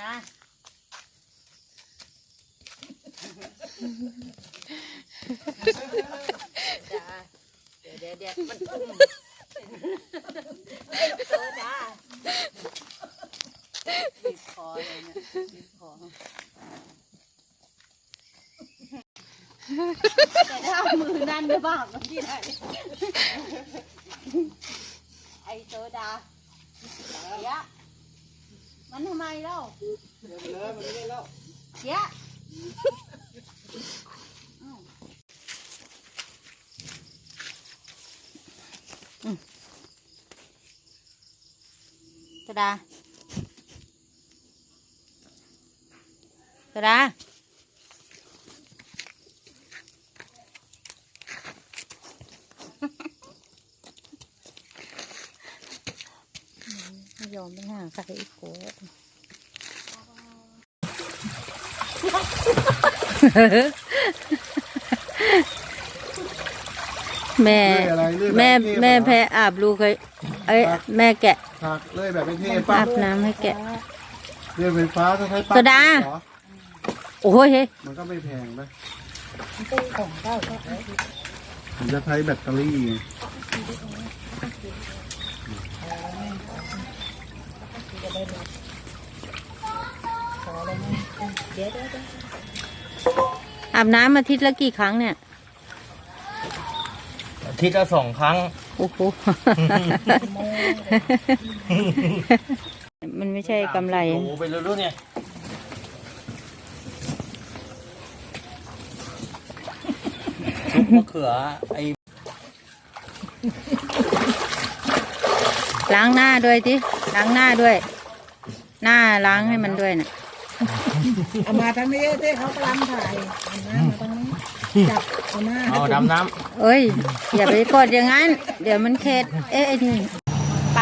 ดาจ้าเดี๋ยวเดี๋ยวเดี๋ยวมันอุ้มโซดาบีบคอเลยเนี่ยบีบคอแต่ถ้าเอามือนั่นไม่บ้ามันที่ไหนไอโซดาเดี๋ยว มันทำไมเล่าเดี๋ยวไปเลยมันไม่ได้แล้วเดี๋ยวอ้าวอืมโซดาโซดา ยอมไม่ห่างใครอีกโกะแม่ เลื่อยอะไรเลื่อยแม่บบเทพแม่เหรอแพ้อาบลูกเคยเอ้ยแม่แกะถักเลื่อยแบบเป็นเทพปั๊อาบบน้ำให้แกะ เลื่อยไฟฟ้าถ้าใช้ปั๊บโซดา เหรอโอ้ยเฮ้ยมันก็ไม่แพงนะผมจะใช้แบตเตอรี่ไง อาบน้ำอาทิตย์ละกี่ครั้งเนี่ย อาทิตย์ละสองครั้ง โอ้โห มันไม่ใช่กำไร โอ้โหไปเรื่อยๆเนี่ยซุปมะเขือไอ้ล้างหน้าด้วยดิล้างหน้าด้วย หน้าล้างให้มันด้วยน่ะ เอามาทางนี้ที่เขากำลังถ่ายเอามามาทางนี้จับเอามาเอาดำน้เอ้ย อย่าไปกดอย่างนั้น เดี๋ยวมันเข็ดเอ๊ะไอ้นี่ ไป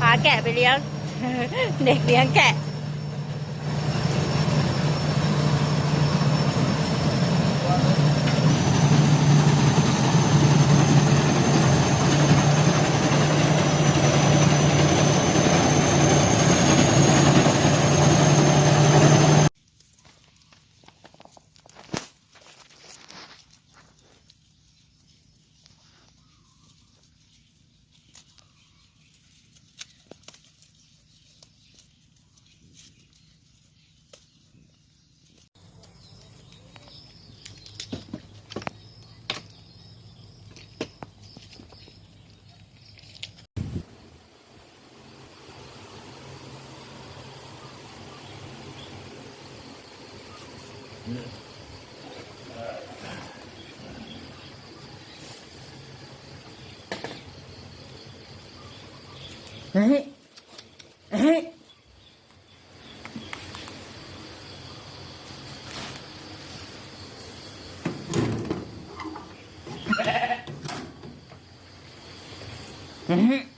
พาแกะไปเลี้ยง เด็กเลี้ยงแกะ เฮ้ยเ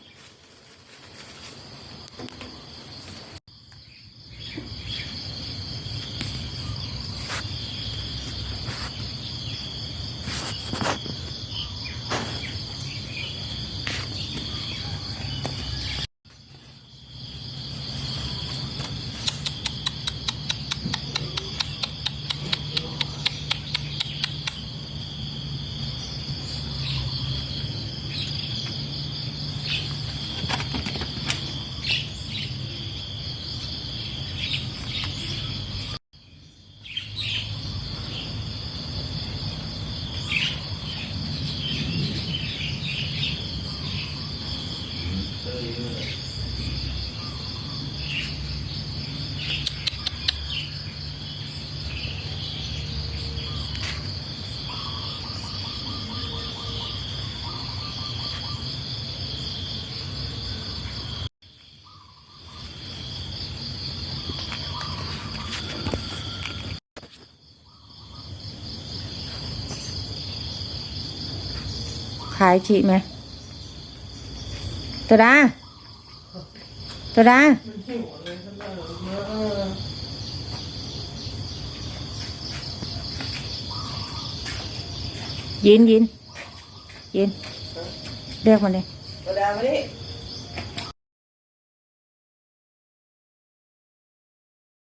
ฮ้ยเฮ้ยขายจีไหมตัวดาตั